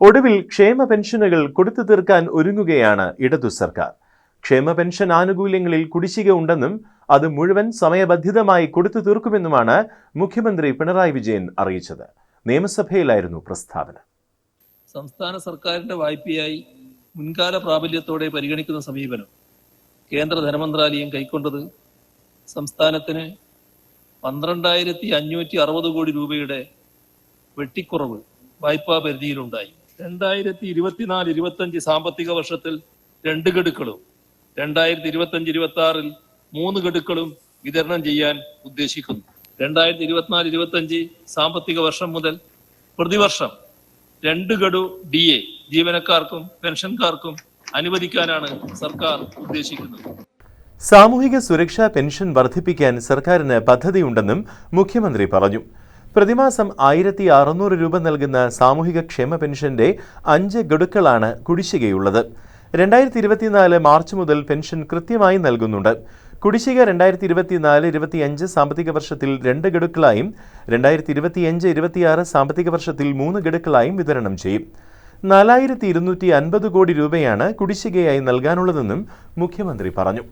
ഒടുവിൽ ക്ഷേമ പെൻഷനുകൾ കൊടുത്തു തീർക്കാൻ ഒരുങ്ങുകയാണ് ഇടതു സർക്കാർ. ക്ഷേമ പെൻഷൻ ആനുകൂല്യങ്ങളിൽ കുടിശ്ശിക ഉണ്ടെന്നും അത് മുഴുവൻ സമയബന്ധിതമായി കൊടുത്തു തീർക്കുമെന്നുമാണ് മുഖ്യമന്ത്രി പിണറായി വിജയൻ അറിയിച്ചത്. നിയമസഭയിലായിരുന്നു പ്രസ്താവന. സംസ്ഥാന സർക്കാരിന്റെ വായ്പയായി മുൻകാല പ്രാബല്യത്തോടെ പരിഗണിക്കുന്ന സമീപനം കേന്ദ്ര ധനമന്ത്രാലയം കൈക്കൊണ്ടത് സംസ്ഥാനത്തിന് പന്ത്രണ്ടായിരത്തി അഞ്ഞൂറ്റി അറുപത് കോടി രൂപയുടെ വെട്ടിക്കുറവ് വായ്പാ പരിധിയിലുണ്ടായി. രണ്ടായിരത്തി ഇരുപത്തിനാല് ഇരുപത്തഞ്ച് സാമ്പത്തിക വർഷത്തിൽ രണ്ട് ഗഡുക്കളും രണ്ടായിരത്തി ഇരുപത്തഞ്ച് ഇരുപത്തി ആറിൽ മൂന്ന് ഗഡുക്കളും വിതരണം ചെയ്യാൻ ഉദ്ദേശിക്കുന്നു. രണ്ടായിരത്തി ഇരുപത്തിനാല് ഇരുപത്തഞ്ച് സാമ്പത്തിക വർഷം മുതൽ പ്രതിവർഷം രണ്ട് ഗഡു ഡി എ ജീവനക്കാർക്കും പെൻഷൻകാർക്കും അനുവദിക്കാനാണ് സർക്കാർ ഉദ്ദേശിക്കുന്നത്. സാമൂഹിക സുരക്ഷാ പെൻഷൻ വർദ്ധിപ്പിക്കാൻ സർക്കാരിന് പദ്ധതിയുണ്ടെന്നും മുഖ്യമന്ത്രി പറഞ്ഞു. പ്രതിമാസം ആയിരത്തി അറുന്നൂറ് രൂപ നൽകുന്ന സാമൂഹിക ക്ഷേമ പെൻഷന്റെ അഞ്ച് ഗഡുക്കളാണ് കുടിശ്ശികയുള്ളത്. രണ്ടായിരത്തി ഇരുപത്തിനാല് മാർച്ച് മുതൽ പെൻഷൻ കൃത്യമായി നൽകുന്നുണ്ട്. കുടിശ്ശിക രണ്ടായിരത്തി ഇരുപത്തിനാല് ഇരുപത്തിയഞ്ച് സാമ്പത്തിക വർഷത്തിൽ രണ്ട് ഗഡുക്കളായും രണ്ടായിരത്തി ഇരുപത്തിയഞ്ച് ഇരുപത്തിയാറ് സാമ്പത്തിക വർഷത്തിൽ മൂന്ന് ഗഡുക്കളായും വിതരണം ചെയ്യും. നാലായിരത്തി ഇരുന്നൂറ്റി അൻപത് കോടി രൂപയാണ് കുടിശ്ശികയായി നൽകാനുള്ളതെന്നും മുഖ്യമന്ത്രി പറഞ്ഞു.